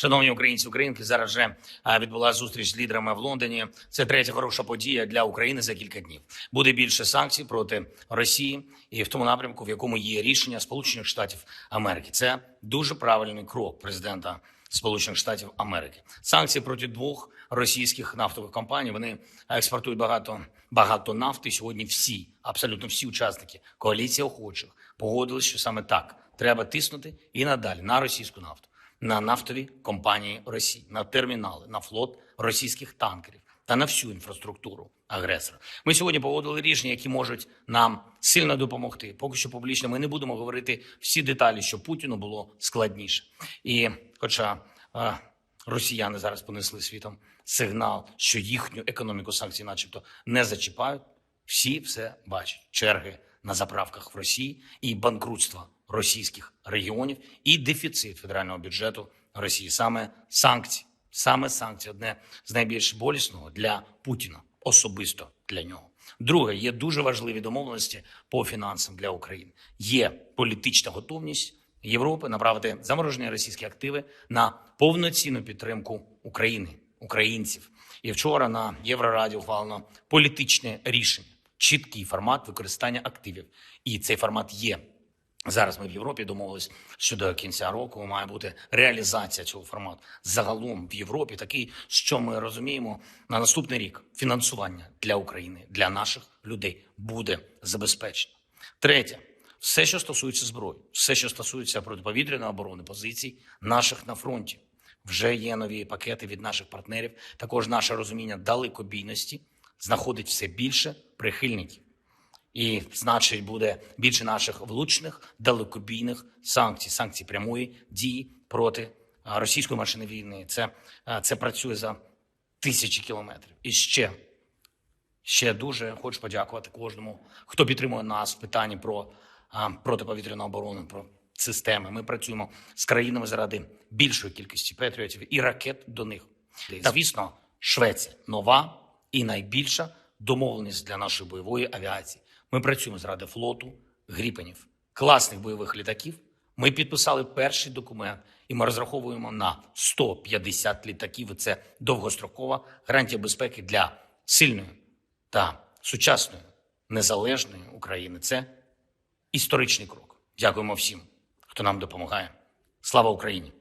Шановні українці, українки, зараз вже відбулася зустріч з лідерами в Лондоні. Це третя хороша подія для України за кілька днів. Буде більше санкцій проти Росії і в тому напрямку, в якому є рішення Сполучених Штатів Америки. Це дуже правильний крок президента Сполучених Штатів Америки. Санкції проти двох російських нафтових компаній. Вони експортують багато багато нафти. Сьогодні всі, абсолютно всі учасники коаліції охочих погодилися, що саме так треба тиснути і надалі на російську нафту, на нафтові компанії Росії, на термінали, на флот російських танкерів та на всю інфраструктуру агресора. Ми сьогодні погодили рішення, які можуть нам сильно допомогти. Поки що публічно ми не будемо говорити всі деталі, щоб Путіну було складніше. І, хоча е, росіяни зараз понесли світом сигнал, що їхню економіку санкцій, начебто, не зачіпають, всі все бачать: черги на заправках в Росії і банкрутство російських регіонів, і дефіцит федерального бюджету Росії. Саме санкції, саме санкції одне з найбільш болісного для Путіна, особисто для нього. Друге, є дуже важливі домовленості по фінансам для України. Є політична готовність Європи направити заморожені російські активи на повноцінну підтримку України, українців. І вчора на Єврораді ухвалено політичне рішення, чіткий формат використання активів. І цей формат є. Зараз ми в Європі домовились, що до кінця року має бути реалізація цього формату. Загалом в Європі такий, що ми розуміємо, на наступний рік фінансування для України, для наших людей буде забезпечено. Третє, все, що стосується зброї, все, що стосується протиповітряної оборони, позицій наших на фронті. Вже є нові пакети від наших партнерів. Також наше розуміння далекобійності знаходить все більше прихильників. І значить буде більше наших влучних далекобійних санкцій, санкцій прямої дії проти російської машини війни. Це, це працює за тисячі кілометрів. І ще, ще дуже хочу подякувати кожному, хто підтримує нас в питанні про протиповітряну оборону, про системи. Ми працюємо з країнами заради більшої кількості патріотів і ракет до них. Та, звісно, Швеція нова і найбільша домовленість для нашої бойової авіації. Ми працюємо заради флоту, гріпенів, класних бойових літаків. Ми підписали перший документ, і ми розраховуємо на 150 літаків. Це довгострокова гарантія безпеки для сильної та сучасної незалежної України. Це історичний крок. Дякуємо всім, хто нам допомагає. Слава Україні!